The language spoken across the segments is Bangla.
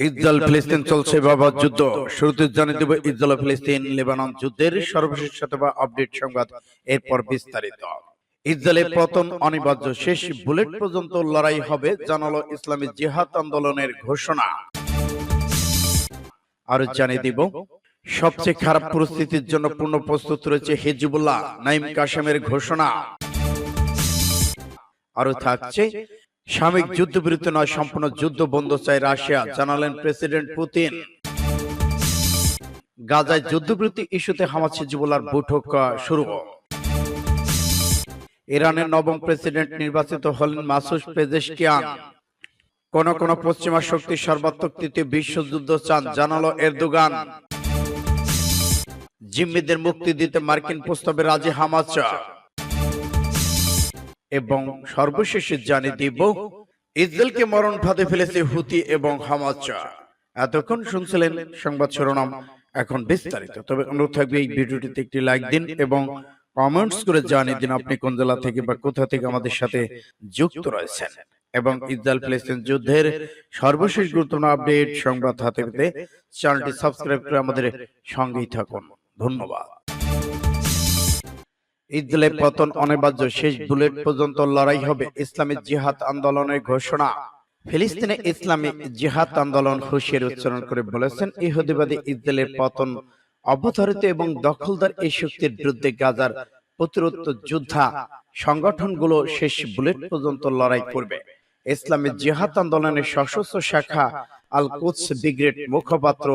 ইসরায়েল ফিলিস্তিন চলছে বাবা যুদ্ধ। শুরুতে জানিয়ে দেব ইসরায়েল ফিলিস্তিন লেবানন যুদ্ধের সর্বশেষ বা আপডেট সংবাদ, এরপর বিস্তারিত। ইসরায়েলের পতন অনিবার্য শেষ বুলেট পর্যন্ত লড়াই হবে, জানালো ইসলামী জিহাদ আন্দোলনের ঘোষণা। আরও জানিয়ে দিব, সবচেয়ে খারাপ পরিস্থিতির জন্য পূর্ণ প্রস্তুত রয়েছে হিজবুল্লাহ, নাইম কাশেমের ঘোষণা। আরও থাকছে সাময়িক যুদ্ধবিরতি নয় সম্পূর্ণ যুদ্ধ বন্ধ চায় রাশিয়া জানালেন প্রেসিডেন্ট পুতিন। গাজায় যুদ্ধবিরতি ইস্যুতে হামাস হিজবুল্লাহর বৈঠক শুরু। ইরানের নবম প্রেসিডেন্ট নির্বাচিত হলেন মাসুস পেজেশকিয়ান। কোন কোন পশ্চিমা শক্তি সর্বাত্মক তৃতীয় বিশ্বযুদ্ধ চান জানালো এরদোগান। জিম্মিদের মুক্তি দিতে মার্কিন প্রস্তাবে রাজি হামাস এবং সর্বশেষে জানিয়ে দিব ইসরায়েলকে মরণ ফাঁদে ফেলেছে হুতি এবং হামাস এতক্ষণ শুনছিলেন সংবাদ শিরোনাম, এখন বিস্তারিত। তবে অনুরোধ থাকবে এই ভিডিওটিতে একটি লাইক দিন এবং কমেন্টস করে জানিয়ে দিন আপনি কোন জেলা থেকে বা কোথা থেকে আমাদের সাথে যুক্ত রয়েছেন। এবং ইসরায়েল ফিলিস্তিন যুদ্ধের সর্বশেষ গুরুত্বপূর্ণ আপডেট সংবাদ হাতে পেতে চ্যানেলটি সাবস্ক্রাইব করে আমাদের সঙ্গেই থাকুন। ধন্যবাদ। ইসরায়েলের পতন অনিবার্য, শেষ বুলেট পর্যন্ত লড়াই হবে ইসলামী জিহাদ আন্দোলনের ঘোষণা। ফিলিস্তিনে ইসলামী জিহাদ আন্দোলন হুঁশিয়ারি উচ্চারণ করে বলেছেন, ইহুদিবাদী ইসরায়েলের পতন অবধারিত এবং দখলদার এই শক্তির বিরুদ্ধে গাজার প্রতিরোধ যোদ্ধা সংগঠনগুলো শেষ বুলেট পর্যন্ত লড়াই করবে। ইসলামী জিহাদ আন্দোলনের সশস্ত্র শাখা আল কুদস ব্রিগেড মুখপাত্র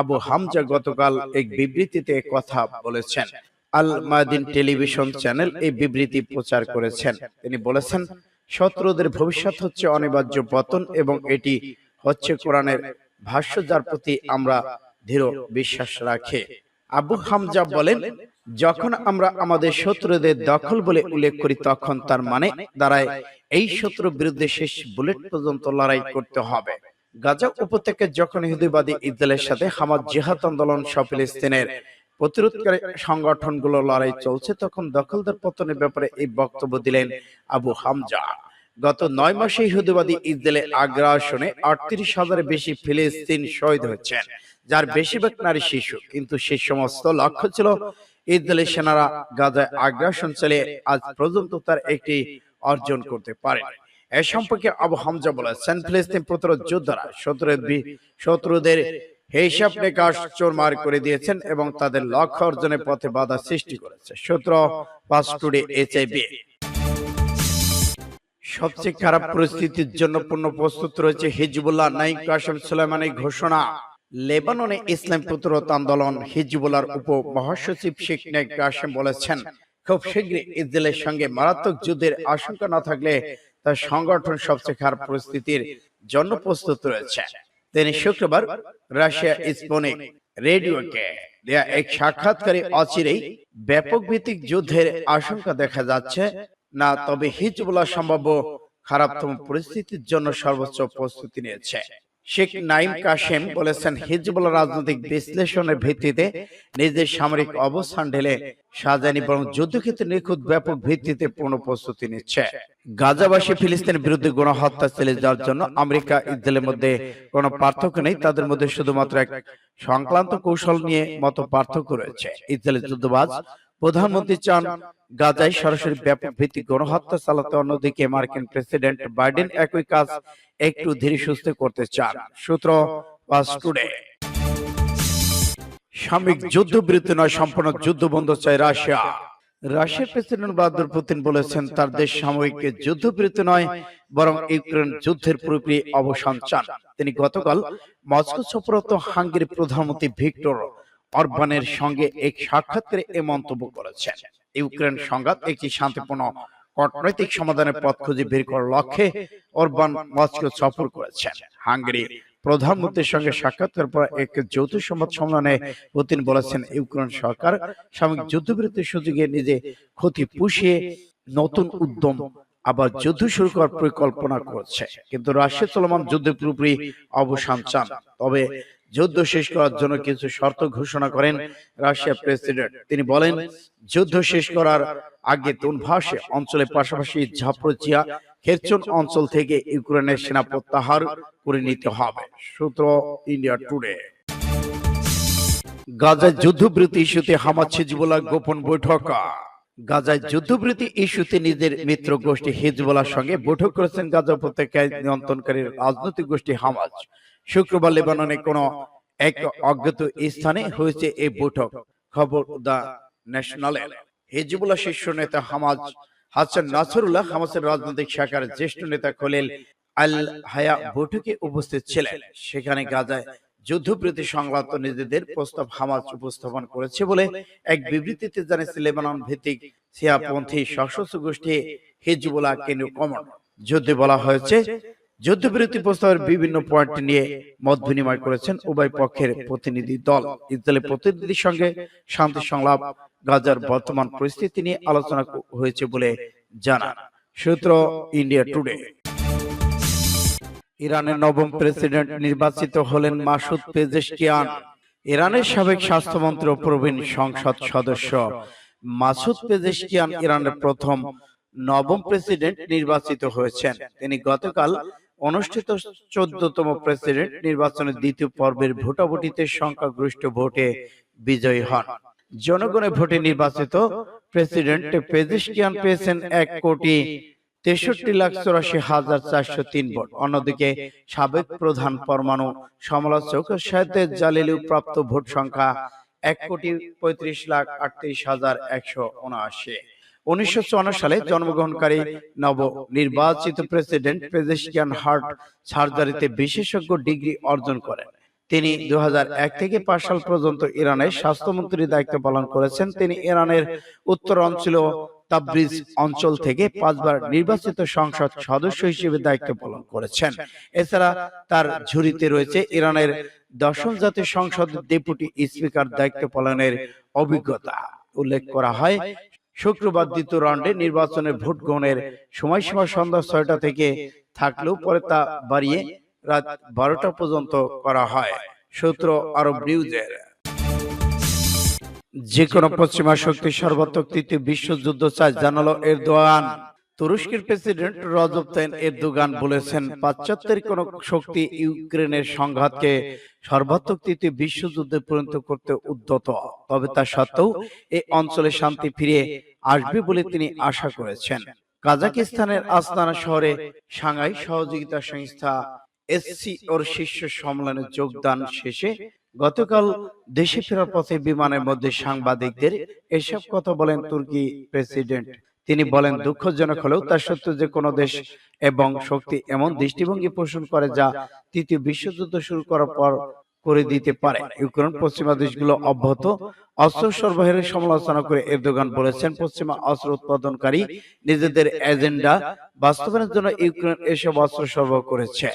আবু হামজা গতকাল এক বিবৃতিতে কথা বলেছেন। আল মাদিন টেলিভিশন চ্যানেল এই বিবৃতি প্রচার করেছেন। তিনি বলেছেন শত্রুদের ভবিষ্যৎ হচ্ছে অনিবার্য পতন এবং এটি হচ্ছে কোরআনের ভাষ্য যার প্রতি আমরা দৃঢ় বিশ্বাস রাখি। আবু হামজা বলেন যখন আমরা আমাদের শত্রুদের দখল বলে উল্লেখ করি তখন তার মানে দাঁড়ায় এই শত্রুর বিরুদ্ধে শেষ বুলেট পর্যন্ত লড়াই করতে হবে। গাজা উপত্যকায় যখন ইহুদিবাদী ইসরায়েলের সাথে হামাদ জিহাদ আন্দোলন সহ ফিলিস্তিনের প্রতিরোধকারী সংগঠনগুলো লড়াই চলছে। তখন দখলদার পতনের ব্যাপারে এই বক্তব্য দিলেন আবু হামজা। গত নয় মাসে ইহুদিবাদী ইসরায়েলের আগ্রাসনে আটত্রিশ হাজারের বেশি ফিলিস্তিন শহীদ হচ্ছেন যার বেশিরভাগ নারী শিশু। কিন্তু সেই সমস্ত লক্ষ্য ছিল ইসরায়েলের সেনারা গাজায় আগ্রাসন চালিয়ে আজ পর্যন্ত তার একটি অর্জন করতে পারে। এ সম্পর্কে আবু হামজা বলেছেন, ফিলিস্তিন প্রতিরোধ যোদ্ধারা শত্রুদের শত্রুদের হিসাব নিকাশ চোরমার করে দিয়েছেন এবং তাদের লক্ষ্য অর্জনের পথে বাধা সৃষ্টি করেছে। সূত্র পাস টুডে এইচআইবি সবচেয়ে খারাপ পরিস্থিতির জন্য পূর্ণ প্রস্তুত রয়েছে হিজবুল্লাহ নাইক কাসেম সুলাইমানের ঘোষণা। লেবাননে ইসলাম প্রতিরোধ আন্দোলন হিজবুল্লাহর উপ মহাসচিব শেখ নাইক কাসেম বলেছেন, খুব শীঘ্রই ইসরায়েলের সঙ্গে মারাত্মক যুদ্ধের আশঙ্কা না থাকলে তার সংগঠন সবচেয়ে খারাপ পরিস্থিতির জন্য প্রস্তুত রয়েছে। তিনি শুক্রবার রাশিয়া স্পনে রেডিওকে দেয়া এক সাক্ষাৎকারে অচিরেই ব্যাপক ভিত্তিক যুদ্ধের আশঙ্কা দেখা যাচ্ছে। না, তবে হিজবুল্লাহ সম্ভাব্য খারাপতম পরিস্থিতির জন্য সর্বোচ্চ প্রস্তুতি নিয়েছে। শেখ নাইম কাশেম বলেছেন হিজবুল্লাহ রাজনৈতিক বিশ্লেষণের ভিত্তিতে নিজের সামরিক অবস্থান ঢেলে সাজানি বরং যুদ্ধক্ষেত্রে নিখুঁত ব্যাপক ভিত্তিতে পূর্ণ প্রস্তুতি নিচ্ছে। গাজাবাসী ফিলিস্তিনের বিরুদ্ধে গণহত্যা চলে যাওয়ার জন্য আমেরিকা ইসরায়েলের মধ্যে কোনো পার্থক্য নেই তাদের মধ্যে শুধুমাত্র এক সংক্রান্ত কৌশল নিয়ে মতো পার্থক্য রয়েছে। ইসরায়েলের যুদ্ধবাজ প্রধানমন্ত্রী চান গাজায় সরাসরি ব্যাপক ভিত্তিক গণহত্যা চালাতে, অন্যদিকে মার্কিন প্রেসিডেন্ট বাইডেন একই কাজ একটু ধীরে সুস্থে করতে চান। সূত্র টুডে। সাময়িক যুদ্ধবিরতি নয়, সম্পূর্ণ যুদ্ধ বন্ধ চায় রাশিয়া। রাশিয়ার প্রেসিডেন্ট ভ্লাদিমির পুতিন বলেছেন, তার দেশ সাময়িক যুদ্ধবিরতি নয়, বরং ইউক্রেন যুদ্ধের পুরোপুরি অবসান চান। তিনি গতকাল মস্কো সফররত হাঙ্গেরি প্রধানমন্ত্রী ভিক্টর অরবানের সঙ্গে এক সাক্ষাৎকারে এ মন্তব্য করেছেন। ইউক্রেন সংঘাত একটি শান্তিপূর্ণ কূটনৈতিক সমাধানের পথ খুঁজে বের করার লক্ষ্যে অরবান মস্কো সফর করেছেন। হাঙ্গেরি প্রধানমন্ত্রীর সঙ্গে সাক্ষাৎকার পর এক যৌথ সংবাদ সম্মেলনে পুতিন বলেছেন ইউক্রেন সরকার সাময়িক যুদ্ধবিরতির সুযোগে নিজে ক্ষতি পুষিয়ে নতুন উদ্যম আবার যুদ্ধ শুরু করার পরিকল্পনা করছে। কিন্তু রাশিয়া চলমান যুদ্ধে পুরোপুরি অবসান চান। তবে যুদ্ধ শেষ করার জন্য কিছু শর্ত ঘোষণা করেন রাশিয়ার প্রেসিডেন্ট। তিনি বলেন, যুদ্ধ শেষ করার আগে তুনভাসে অঞ্চলের পাশাপাশি ঝাপরোচিয়া খেরচন অঞ্চল থেকে ইউক্রেনের সেনা প্রত্যাহার করে নিতে হবে। সূত্র ইন্ডিয়া টুডে। গাজায় যুদ্ধবৃত্তি ইস্যুতে হামাদ হিজবুল্লাহ গোপন বৈঠক। গাজায় যুদ্ধবৃত্তি ইস্যুতে নিজের মিত্র গোষ্ঠী হিজবুল্লাহর সঙ্গে বৈঠক করেছেন গাজা উপত্যকায় নিয়ন্ত্রণকারী রাজনৈতিক গোষ্ঠী হামাজ শুক্রবার লেবাননে কোন এক অজ্ঞাত স্থানে হয়েছে এই বৈঠক। খবর দা ন্যাশনালের হিজবুল্লাহ শীর্ষ নেতা হামাজ হাসান নাসরুল্লাহ হামাসের রাজনৈতিক শাখার জ্যেষ্ঠ নেতা খলিল আল হায়া বৈঠকে উপস্থিত ছিলেন। সেখানে গাজায় যুদ্ধবৃত্তি সংক্রান্ত নিজেদের প্রস্তাব হামাজ উপস্থাপন করেছে বলে এক বিবৃতিতে জানিয়েছে লেবানন ভিত্তিক সিয়াপন্থী সশস্ত্র গোষ্ঠী হিজবুল্লাহ কেন্দ্রীয় কমান্ড। যুদ্ধে বলা হয়েছে যুদ্ধবিরতি প্রস্তাবের বিভিন্ন পয়েন্ট নিয়ে মত বিনিময় করেছেন উভয় পক্ষের প্রতিনিধি দল। ইসরায়েলের প্রতিনিধির সঙ্গে শান্তি সংলাপ, গাজার বর্তমান পরিস্থিতি নিয়ে আলোচনা হয়েছে বলে জানান সূত্র ইন্ডিয়া টুডে। ইরানের নবম প্রেসিডেন্ট নির্বাচিত হলেন মাসুদ পেজেশকিয়ান। ইরানের সাবেক স্বাস্থ্যমন্ত্রী ও প্রবীণ সংসদ সদস্য। মাসুদ পেজেশকিয়ান ইরানের প্রথম নবম প্রেসিডেন্ট নির্বাচিত হয়েছেন। তিনি গতকাল অনুষ্ঠিত চোদ্দতম প্রেসিডেন্ট নির্বাচনের দ্বিতীয় পর্বের ভোটাভুটিতে সংখ্যাগরিষ্ঠ ভোটে বিজয়ী হন। জনগণের ভোটে নির্বাচিত প্রেসিডেন্ট পেজিশকিয়ান পেয়েছেন এক কোটি তেষট্টি লাখ চৌরাশি হাজার চারশো তিন ভোট। অন্যদিকে সাবেক প্রধান পরমাণু সমালোচক সাহেদ জালিলু প্রাপ্ত ভোট সংখ্যা এক কোটি পঁয়ত্রিশ লাখ আটত্রিশ হাজার একশো উনআশি। উনিশশো সালে জন্মগ্রহণকারী নব নির্বাচিত প্রেসিডেন্ট পেজেশিয়ান হার্ট সার্জারিতে বিশেষজ্ঞ ডিগ্রি অর্জন করেন। তিনি দু থেকে পাঁচ সাল পর্যন্ত ইরানের স্বাস্থ্যমন্ত্রীর দায়িত্ব পালন করেছেন। তিনি ইরানের উত্তর অঞ্চল তাবরিজ অঞ্চল থেকে পাঁচবার নির্বাচিত সংসদ সদস্য হিসেবে দায়িত্ব পালন করেছেন। এছাড়া তার ঝুড়িতে রয়েছে ইরানের দশম জাতীয় সংসদের ডেপুটি স্পিকার দায়িত্ব পালনের অভিজ্ঞতা। উল্লেখ করা হয় শুক্রবার দ্বিতীয় রাউন্ডে নির্বাচনের ভোট গ্রহণের সময়সীমা সন্ধ্যা ছয়টা থেকে থাকলেও পরে তা বাড়িয়ে রাত বারোটা পর্যন্ত করা হয়। সূত্র আরব নিউজের। যে কোনো পশ্চিমা শক্তি সর্বাত্মক তৃতীয় বিশ্বযুদ্ধ চায় জানালো এরদোয়ান। তুরস্কের প্রেসিডেন্ট রজব তাইন এরদোগান বলেছেন পাশ্চাত্যের কোন শক্তি ইউক্রেনের সংঘাতকে সর্বাত্মক তৃতীয় বিশ্বযুদ্ধে পরিণত করতে উদ্যত। তবে তা সত্ত্বেও এই অঞ্চলে শান্তি ফিরে আসবে বলে তিনি আশা করেছেন। কাজাকিস্তানের আস্তানা শহরে সাংহাই সহযোগিতা সংস্থা এসসি ওর শীর্ষ সম্মেলনে যোগদান শেষে গতকাল দেশে ফেরার পথে বিমানের মধ্যে সাংবাদিকদের এসব কথা বলেন তুর্কি প্রেসিডেন্ট। তিনি বলেন দুঃখজনক হলেও তা সত্য যে কোনো দেশ এবং শক্তি এমন দৃষ্টিভঙ্গি পোষণ করে যা তৃতীয় বিশ্বযুদ্ধ শুরু করার পর করে দিতে পারে। ইউক্রেন পশ্চিমা দেশগুলো অব্যাহত। অস্ত্র সরবরাহের সমালোচনা করে এরদোগান বলেছেন পশ্চিমা অস্ত্র উৎপাদনকারী নিজেদের এজেন্ডা বাস্তবায়নের জন্য ইউক্রেন এসব অস্ত্র সরবরাহ করেছে।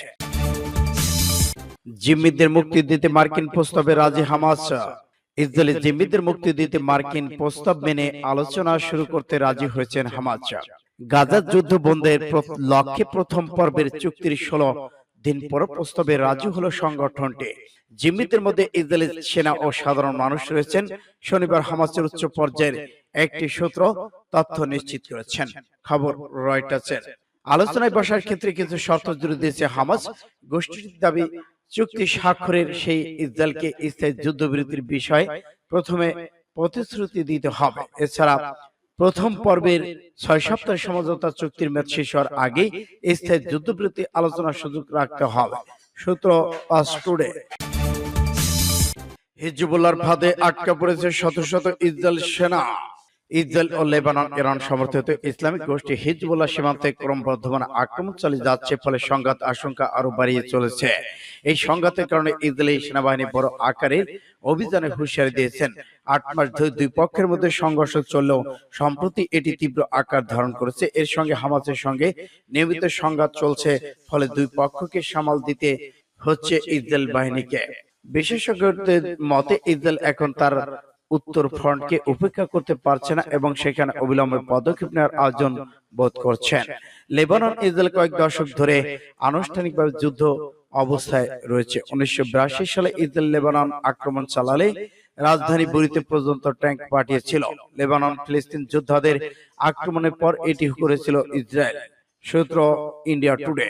জিম্মিদের মুক্তি দিতে মার্কিন প্রস্তাবে রাজি হামাস ইসরায়েলি জিম্মিদের মুক্তি দিতে মার্কিন প্রস্তাব মেনে আলোচনা শুরু করতে রাজি হয়েছেন হামাস গাজার যুদ্ধ বন্ধের লক্ষ্যে প্রথম পর্বের চুক্তির ষোলো দিন পর প্রস্তাবে রাজি হলো সংগঠনটি। জিম্মিদের মধ্যে ইসরায়েলি সেনা ও সাধারণ মানুষ রয়েছেন। শনিবার হামাসের উচ্চ পর্যায়ের একটি সূত্র তথ্য নিশ্চিত করেছেন। খবর রয়টার্সের। আলোচনায় বসার ক্ষেত্রে কিছু শর্ত জুড়ে দিয়েছে হামাস। গোষ্ঠীটির দাবি চুক্তি স্বাক্ষরের সেই ইসরায়েলকে স্থায়ী যুদ্ধবিরতির বিষয়ে প্রথমে প্রতিশ্রুতি দিতে হবে। এছাড়া প্রথম পর্বের ছয় সপ্তাহ সমঝোতা চুক্তির মেয়াদ শেষ হওয়ার আগেই স্থায়ী যুদ্ধবিরতি আলোচনার সুযোগ রাখতে হবে। সূত্র টুডে হিজবুল্লাহর ফাঁদে আটকা পড়েছে শত শত ইসরায়েল সেনা। ইসরায়েল ও লেবানন ইরান সমর্থিত ইসলামিক গোষ্ঠী হিজবুল্লাহ সীমান্তে ক্রমবর্ধমান আক্রমণ চালিয়ে যাচ্ছে ফলে সংঘাত আশঙ্কা আরও বাড়িয়ে চলেছে। এই সংঘাতের কারণে ইসরায়েলি সেনাবাহিনী বড় আকারের অভিযানে হুঁশিয়ারি দিয়েছেন। আট মাস ধরে দুই পক্ষের মধ্যে সংঘর্ষ চললেও সম্প্রতি এটি তীব্র আকার ধারণ করেছে। এর সঙ্গে হামাসের সঙ্গে নিয়মিত সংঘাত চলছে ফলে দুই পক্ষকে সামাল দিতে হচ্ছে ইসরায়েল বাহিনীকে। বিশেষজ্ঞদের মতে ইসরায়েল এখন তার উত্তর ফ্রন্টকে উপেক্ষা করতে পারছে না এবং সেখানে অবিলম্বে পদক্ষেপ নেওয়ার আয়োজন বোধ করছেন। লেবানন ইসরায়েল কয়েক দশক ধরে আনুষ্ঠানিকভাবে যুদ্ধ অবস্থায় রয়েছে। উনিশশো বিরাশি সালে ইসরায়েল লেবানন আক্রমণ চালালে রাজধানী বুরিতে পর্যন্ত ট্যাঙ্ক পাঠিয়েছিল। লেবানন ফিলিস্তিন যোদ্ধাদের আক্রমণের পর এটি করেছিল ইসরায়েল। সূত্র ইন্ডিয়া টুডে।